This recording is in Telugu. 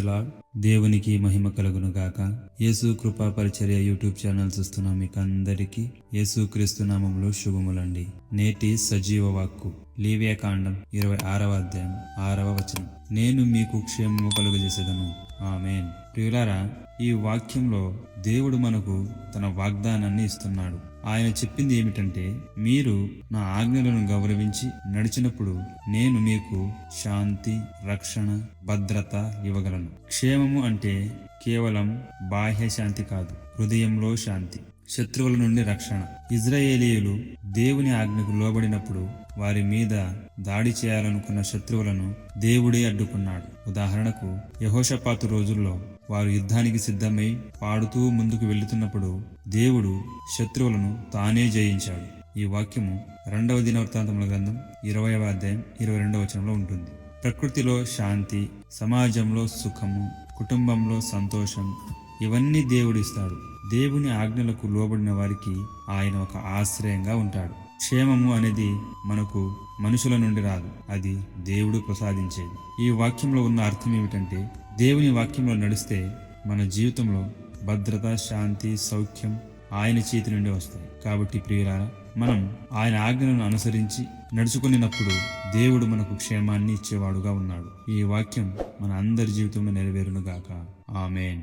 లాడ్ దేవునికి మహిమ కలుగును గాక. యేసు కృపా పరిచర్య యూట్యూబ్ ఛానల్ చూస్తున్న మీకు అందరికీ యేసు క్రీస్తు నామంలో శుభములండి. నేటి సజీవ వాక్కు లీవియా కాండం ఇరవై ఆరవ అధ్యాయం ఆరవ వచనం. నేను మీకు క్షేమము కలుగజేసేదను. ఆమెన్. ప్రియులారా ఈ వాక్యంలో దేవుడు మనకు తన వాగ్దానాన్ని ఇస్తున్నాడు. ఆయన చెప్పింది ఏమిటంటే మీరు నా ఆజ్ఞలను గౌరవించి నడిచినప్పుడు నేను మీకు శాంతి రక్షణ భద్రత ఇవ్వగలను. క్షేమము అంటే కేవలం బాహ్య శాంతి కాదు హృదయంలో శాంతి. శత్రువుల నుండి రక్షణ. ఇజ్రాయేలీయులు దేవుని ఆజ్ఞకు లోబడినప్పుడు వారి మీద దాడి చేయాలనుకున్న శత్రువులను దేవుడే అడ్డుకున్నాడు. ఉదాహరణకు యహోషపాతు రోజుల్లో వారు యుద్ధానికి సిద్ధమై పాడుతూ ముందుకు వెళుతున్నప్పుడు దేవుడు శత్రువులను తానే జయించాడు. ఈ వాక్యము రెండవ దినవృత్తాంతముల గ్రంథం ఇరవైవ అధ్యాయం ఇరవై రెండవ వచనంలో ఉంటుంది. ప్రకృతిలో శాంతి సమాజంలో సుఖము కుటుంబంలో సంతోషం ఇవన్నీ దేవుడిస్తాడు. దేవుని ఆజ్ఞలకు లోబడిన వారికి ఆయన ఒక ఆశ్రయంగా ఉంటాడు. క్షేమము అనేది మనకు మనుషుల నుండి రాదు. అది దేవుడు ప్రసాదించేది. ఈ వాక్యంలో ఉన్న అర్థం ఏమిటంటే దేవుని వాక్యంలో నడిస్తే మన జీవితంలో భద్రత శాంతి సౌఖ్యం ఆయన చేతి నుండి వస్తాయి. కాబట్టి ప్రియులారా మనం ఆయన ఆజ్ఞలను అనుసరించి నడుచుకునేటప్పుడు దేవుడు మనకు క్షేమాన్ని ఇచ్చేవాడుగా ఉన్నాడు. ఈ వాక్యం మన అందరి జీవితంలో నెరవేరును గాక. ఆమెన్.